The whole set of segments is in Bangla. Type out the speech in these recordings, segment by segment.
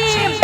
team. team.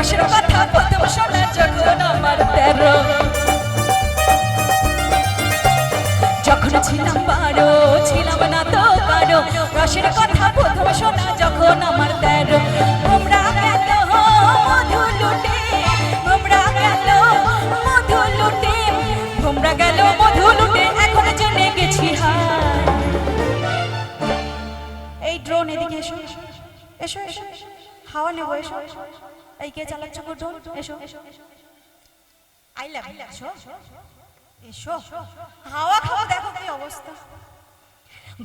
রসের কথা প্রথম শোনা যখন আমার তেরো। যখন ছিলাম বারো, ছিলাম না তো কারও রসের কথা প্রথম শোনা যখন আমার তেরো। তোমরা গেল মধু লুটে? তোমরা গেল মধু লুটে? গেল মধু লুটে, এখন জেনে গেছি এই ড্রোন এদিকে এসো এসো। এসো এসো। হাওয়া নেব, এসো। এই কে চালাচ্ছ গো এসো আই লাভ এসো এসো হাওয়া খাওয়া দেখো কি অবস্থা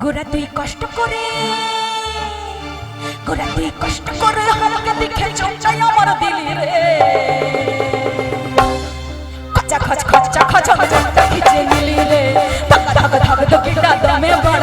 গোরা তুই কষ্ট করে গোরা তুই কষ্ট করে আমাকে দেখে চমচাই আমার দিলি রে খচা খচ খচা খচ মনটা খিচে নিলি রে ধক ধক ধক ধকিটা দমে বাড়াই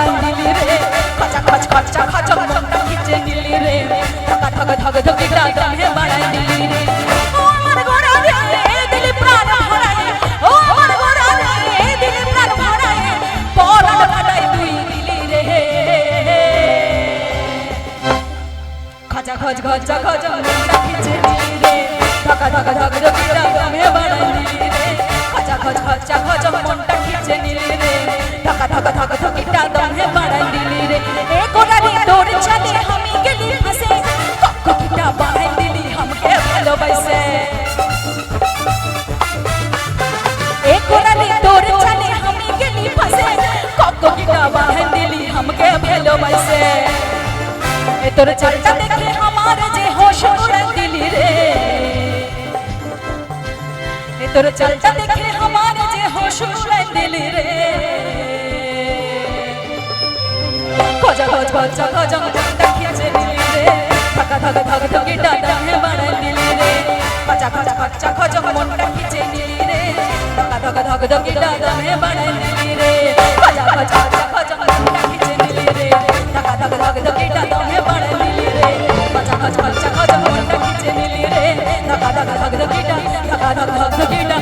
গজ গজ গজ মনটা খিচে রে। ধকা ধকা ধক ধক দমে বাড়ালি রে। গজ গজ গজ গজ মনটা খিচে নিলি রে। ধকা ধকা ধক ধক দমে বাড়াই দিলি রে। এ কোরানি তোর চলে আমি গেলি হাসে। কক কিটা বাড়াই দিলি হামকে ভালোবাসে। এ কোরানি তোর চলে আমি গেলি ফাসে কক কিটা বাড়াই দিলি হামকে ভালোবাসে। তোর চালটা দেখে আমার যে হোশ উড়াই দিলি রে তোর চালটা দেখে আমার যে হোশ উড়াই দিলি রে খোঁজা খোঁজ খোঁজা খোঁজা মনটা খিচে দিলি রে থাকা থাকা থাকা থাকি ডাটা হে বাড়াই দিলি রে খোঁজা খোঁজা খোঁজা খোঁজা মনটা খিচে দিলি রে হে খোঁজা খোঁজা খোঁজা খোঁজা